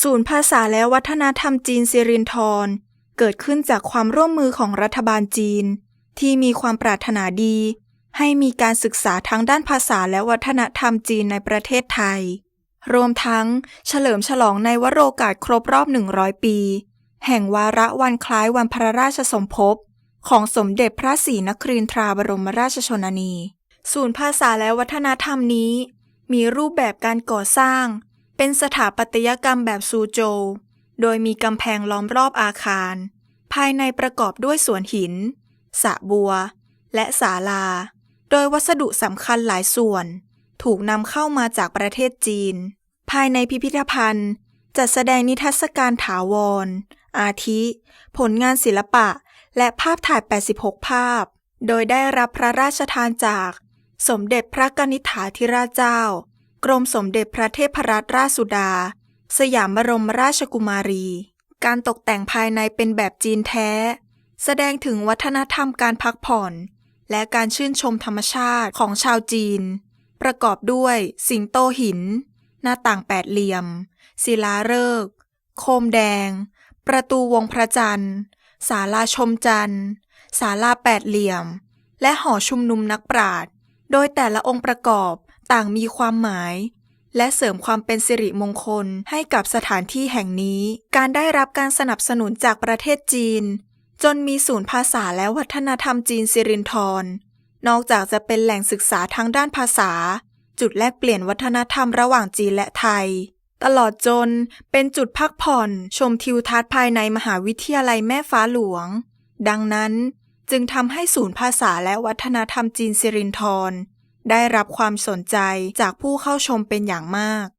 ศูนย์ภาษาและวัฒนธรรมจีนสิรินธรเกิดขึ้นจากความร่วมมือของรัฐบาลจีน ที่มีความปรารถนาดี ให้มีการศึกษาทั้งด้านภาษาและวัฒนธรรมจีนในประเทศไทย รวมทั้งเฉลิมฉลองในวโรกาสครบรอบ 100 ปี แห่งวาระวันคล้ายวันพระราชสมภพของสมเด็จพระศรีนครินทราบรมราชชนนี ศูนย์ภาษาและวัฒนธรรมนี้ มีรูปแบบการก่อสร้าง เป็นสถาปัตยกรรมแบบซูโจวโดยมีกำแพงล้อมรอบอาคาร ภายในประกอบด้วยสวนหินสระบัว และศาลา โดยวัสดุสำคัญหลายส่วน ถูกนำเข้ามาจากประเทศจีน ภายในพิพิธภัณฑ์ จัดแสดงนิทรรศการถาวร อาทิ ผลงานศิลปะ และภาพถ่าย 86 ภาพ โดยได้รับพระราชทานจาก สมเด็จพระกนิษฐาธิราชเจ้า กรมสมเด็จพระเทพรัตนราชสุดา สยามบรมราชกุมารี การตกแต่งภายในเป็นแบบจีนแท้ แสดงถึงวัฒนธรรมการพักผ่อน และการชื่นชมธรรมชาติของชาวจีน ประกอบด้วยสิงโตหิน หน้าต่างแปดเหลี่ยม ศิลาฤกษ์โคมแดง ประตูวงพระจันทร์ศาลาชมจันทร์ศาลาแปดเหลี่ยม และหอชุมนุมนักปราชญ์โดยแต่ละองค์ประกอบ ต่างมีความหมาย และเสริมความเป็นสิริมงคลให้กับสถานที่แห่งนี้ การได้รับการสนับสนุนจากประเทศจีน จนมีศูนย์ภาษาและวัฒนธรรมจีนสิรินธรนอกจากจะเป็นแหล่งศึกษาทางด้านภาษา จุดแลกเปลี่ยนวัฒนธรรมระหว่างจีนและไทย ตลอดจนเป็นจุดพักผ่อนชมทิวทัศน์ภายในมหาวิทยาลัยแม่ฟ้าหลวง ดังนั้นจึงทำให้ศูนย์ภาษาและวัฒนธรรมจีนสิรินธร ได้รับความสนใจจากผู้เข้าชมเป็นอย่างมาก